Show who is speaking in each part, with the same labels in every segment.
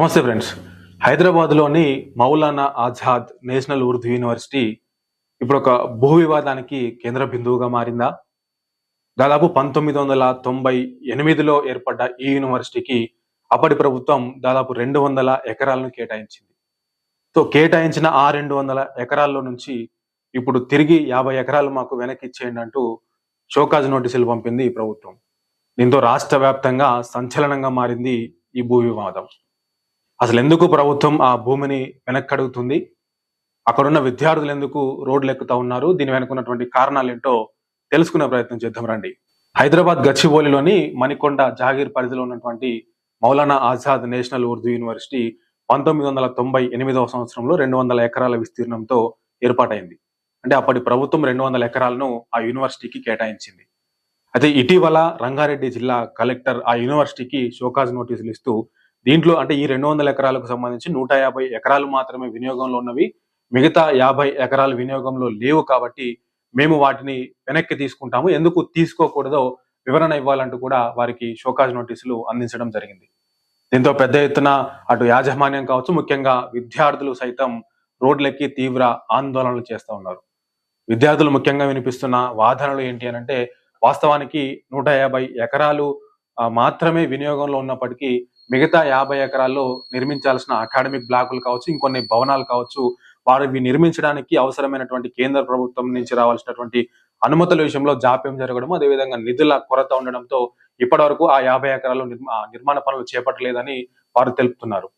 Speaker 1: నమస్తే ఫ్రెండ్స్. హైదరాబాద్లోని Maulana Azad national Urdu university ఇప్పుడు ఒక భూ వివాదానికి కేంద్ర బిందువుగా మారిందా? దాదాపు పంతొమ్మిది వందల తొంభై ఎనిమిదిలో ఏర్పడ్డ ఈ యూనివర్సిటీకి అప్పటి ప్రభుత్వం దాదాపు రెండు వందల ఎకరాలను కేటాయించింది. సో కేటాయించిన ఆ రెండు వందల ఎకరాల్లో నుంచి ఇప్పుడు తిరిగి యాభై ఎకరాలు మాకు వెనక్కి ఇచ్చేయండి అంటూ షోకాజ్ నోటీసులు పంపింది ఈ ప్రభుత్వం. దీంతో రాష్ట్ర వ్యాప్తంగా సంచలనంగా మారింది ఈ భూ వివాదం. అసలు ఎందుకు ప్రభుత్వం ఆ భూమిని వెనక్కడుగుతుంది? అక్కడున్న విద్యార్థులు ఎందుకు రోడ్లు ఎక్కుతా ఉన్నారు? దీని వెనుకున్నటువంటి కారణాలు ఏంటో తెలుసుకునే ప్రయత్నం చేద్దాం రండి. హైదరాబాద్ గచ్చిబౌలిలోని మణికొండ జాగీర్ పరిధిలో ఉన్నటువంటి మౌలానా ఆజాద్ నేషనల్ ఉర్దూ యూనివర్సిటీ పంతొమ్మిది వందల తొంభై ఎనిమిదవ సంవత్సరంలో రెండు వందల ఎకరాల విస్తీర్ణంతో ఏర్పాటైంది. అంటే అప్పటి ప్రభుత్వం రెండు వందల ఎకరాలను ఆ యూనివర్సిటీకి కేటాయించింది. అయితే ఇటీవల రంగారెడ్డి జిల్లా కలెక్టర్ ఆ యూనివర్సిటీకి షోకాజ్ నోటీసులు ఇస్తూ దీంట్లో అంటే ఈ రెండు వందల ఎకరాలకు సంబంధించి నూట యాభై ఎకరాలు మాత్రమే వినియోగంలో ఉన్నవి. మిగతా యాభై ఎకరాలు వినియోగంలో లేవు కాబట్టి మేము వాటిని వెనక్కి తీసుకుంటాము. ఎందుకు తీసుకోకూడదో వివరణ ఇవ్వాలంటూ కూడా వారికి షోకాజ్ నోటీసులు అందించడం జరిగింది. దీంతో పెద్ద ఎత్తున అటు యాజమాన్యం కావచ్చు ముఖ్యంగా విద్యార్థులు సైతం రోడ్లెక్కి తీవ్ర ఆందోళనలు చేస్తూ ఉన్నారు. విద్యార్థులు ముఖ్యంగా వినిపిస్తున్న వాదనలు ఏంటి అని అంటే వాస్తవానికి నూట యాభై ఎకరాలు మాత్రమే వినియోగంలో ఉన్నప్పటికీ మిగతా యాభై ఎకరాల్లో నిర్మించాల్సిన అకాడమిక్ బ్లాకులు కావచ్చు ఇంకొన్ని భవనాలు కావచ్చు వారివి నిర్మించడానికి అవసరమైనటువంటి కేంద్ర ప్రభుత్వం నుంచి రావాల్సినటువంటి అనుమతుల విషయంలో జాప్యం జరగడం అదేవిధంగా నిధుల కొరత ఉండడంతో ఇప్పటివరకు ఆ యాభై ఎకరాలు నిర్మా నిర్మాణ పనులు చేపట్టలేదని వారు తెలుపుతున్నారు.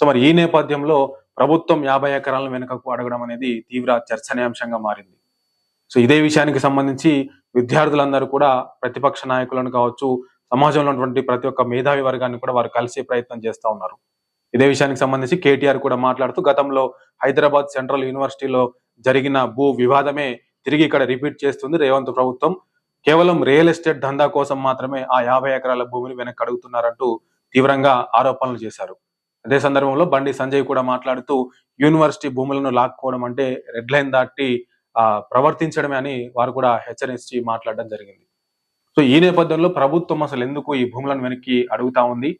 Speaker 1: సో మరి ఈ నేపథ్యంలో ప్రభుత్వం యాభై ఎకరాలను వెనుకకు అడగడం అనేది తీవ్ర చర్చనీయాంశంగా మారింది. సో ఇదే విషయానికి సంబంధించి విద్యార్థులందరూ కూడా ప్రతిపక్ష నాయకులను కావచ్చు సమాజంలో ఉన్నటువంటి ప్రతి ఒక్క మేధావి వర్గాన్ని కూడా వారు కలిసే ప్రయత్నం చేస్తా ఉన్నారు. ఇదే విషయానికి సంబంధించి కేటీఆర్ కూడా మాట్లాడుతూ గతంలో హైదరాబాద్ సెంట్రల్ యూనివర్సిటీలో జరిగిన భూ వివాదమే తిరిగి ఇక్కడ రిపీట్ చేస్తుంది రేవంత్ ప్రభుత్వం. కేవలం రియల్ ఎస్టేట్ దందా కోసం మాత్రమే ఆ యాభై ఎకరాల భూమిని వెనక్కి అడుగుతున్నారంటూ తీవ్రంగా ఆరోపణలు చేశారు. అదే సందర్భంలో బండి సంజయ్ కూడా మాట్లాడుతూ యూనివర్సిటీ భూములను లాక్కోవడం అంటే రెడ్ లైన్ దాటి ఆ ప్రవర్తించడమే అని వారు కూడా హెచ్చరించి మాట్లాడడం జరిగింది. సో ఈ నేపథ్యంలో ప్రభుత్వం అసలు ఎందుకు ఈ భూములను వెనక్కి అడుగుతా ఉంది?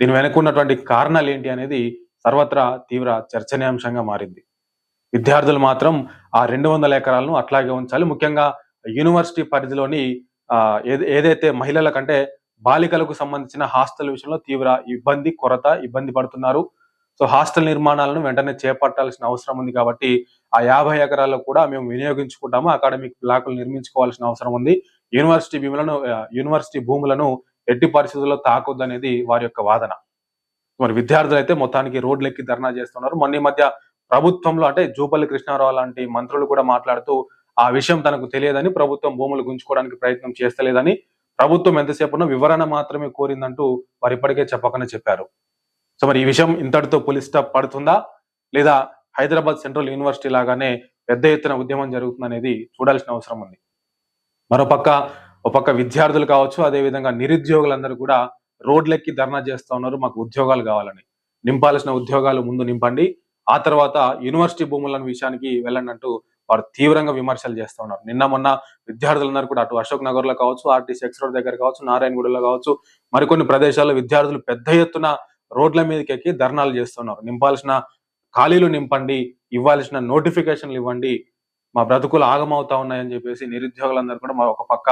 Speaker 1: దీని వెనక ఉన్నటువంటి కారణాలు ఏంటి అనేది సర్వత్రా తీవ్ర చర్చనీయాంశంగా మారింది. విద్యార్థులు మాత్రం ఆ రెండు వందల ఎకరాలను అట్లాగే ఉంచాలి. ముఖ్యంగా యూనివర్సిటీ పరిధిలోని ఆ ఏదైతే మహిళల కంటే బాలికలకు సంబంధించిన హాస్టల్ విషయంలో తీవ్ర ఇబ్బంది కొరత ఇబ్బంది పడుతున్నారు. సో హాస్టల్ నిర్మాణాలను వెంటనే చేపట్టాల్సిన అవసరం ఉంది కాబట్టి ఆ యాభై ఎకరాల్లో కూడా మేము వినియోగించుకుంటాము అకాడమిక్ బ్లాకులు నిర్మించుకోవాల్సిన అవసరం ఉంది. యూనివర్సిటీ భూములను యూనివర్సిటీ భూములను ఎట్టి పరిస్థితుల్లో తాకొద్దు అనేది వారి యొక్క వాదన. మరి విద్యార్థులు అయితే మొత్తానికి రోడ్లెక్కి ధర్నా చేస్తున్నారు. మొన్న మధ్య ప్రభుత్వంలో అంటే జూపల్లి కృష్ణారావు లాంటి మంత్రులు కూడా మాట్లాడుతూ ఆ విషయం తనకు తెలియదని ప్రభుత్వం భూములు గుంజుకోవడానికి ప్రయత్నం చేస్తలేదని ప్రభుత్వం ఎంతసేపునో వివరణ మాత్రమే కోరిందంటూ వారు ఇప్పటికే చెప్పకనే చెప్పారు. సో మరి ఈ విషయం ఇంతటితో పులి స్టాప్ పడుతుందా? లేదా హైదరాబాద్ సెంట్రల్ యూనివర్సిటీ లాగానే పెద్ద ఎత్తున ఉద్యమం జరుగుతుందనేది చూడాల్సిన అవసరం ఉంది. మరోపక్క ఒక పక్క విద్యార్థులు కావచ్చు అదే విధంగా నిరుద్యోగులందరూ కూడా రోడ్లెక్కి ధర్నా చేస్తూ ఉన్నారు మాకు ఉద్యోగాలు కావాలని. నింపాల్సిన ఉద్యోగాలు ముందు నింపండి. ఆ తర్వాత యూనివర్సిటీ భూములను విషయానికి వెళ్ళండి అంటూ వారు తీవ్రంగా విమర్శలు చేస్తూ ఉన్నారు. నిన్న మొన్న విద్యార్థులందరూ కూడా అటు అశోక్ నగర్లో కావచ్చు ఆర్టీసీ ఎక్స్ రోడ్ దగ్గర కావచ్చు నారాయణగూడలో కావచ్చు మరికొన్ని ప్రదేశాల్లో విద్యార్థులు పెద్ద ఎత్తున రోడ్ల మీదకి ఎక్కి ధర్నాలు చేస్తున్నారు. నింపాల్సిన ఖాళీలు నింపండి ఇవ్వాల్సిన నోటిఫికేషన్లు ఇవ్వండి. మా బ్రతుకులు ఆగమవుతా ఉన్నాయని చెప్పేసి నిరుద్యోగులందరూ కూడా మా ఒక పక్క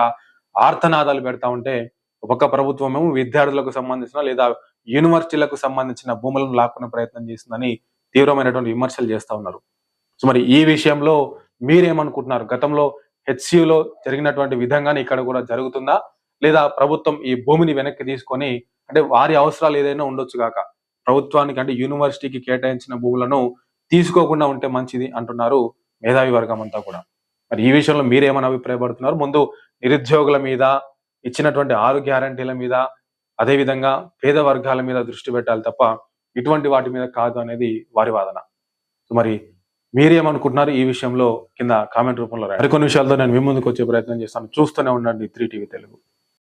Speaker 1: ఆర్తనాదాలు పెడతా ఉంటే ఒక ప్రభుత్వం ఏమో విద్యార్థులకు సంబంధించిన లేదా యూనివర్సిటీలకు సంబంధించిన భూములను లాక్కునే ప్రయత్నం చేస్తుందని తీవ్రమైనటువంటి విమర్శలు చేస్తా ఉన్నారు. సో మరి ఈ విషయంలో మీరేమనుకుంటున్నారు? గతంలో హెచ్సియులో జరిగినటువంటి విధంగానే ఇక్కడ కూడా జరుగుతుందా? లేదా ప్రభుత్వం ఈ భూమిని వెనక్కి తీసుకొని అంటే వారి అవసరాలు ఏదైనా ఉండొచ్చు కాక ప్రభుత్వానికి అంటే యూనివర్సిటీకి కేటాయించిన భూములను తీసుకోకుండా ఉంటే మంచిది అంటున్నారు మేధావి వర్గం అంతా కూడా. మరి ఈ విషయంలో మీరేమని అభిప్రాయపడుతున్నారు? ముందు నిరుద్యోగుల మీద ఇచ్చినటువంటి ఆరు గ్యారంటీల మీద అదే విధంగా పేద వర్గాల మీద దృష్టి పెట్టాలి తప్ప ఇటువంటి వాటి మీద కాదు అనేది వారి వాదన. మరి మీరేమనుకుంటున్నారు ఈ విషయంలో? కింద కామెంట్ రూపంలో మరికొన్ని విషయాలతో నేను మీ ముందుకు వచ్చే ప్రయత్నం చేస్తాను. చూస్తూనే ఉండండి త్రీ టీవీ తెలుగు.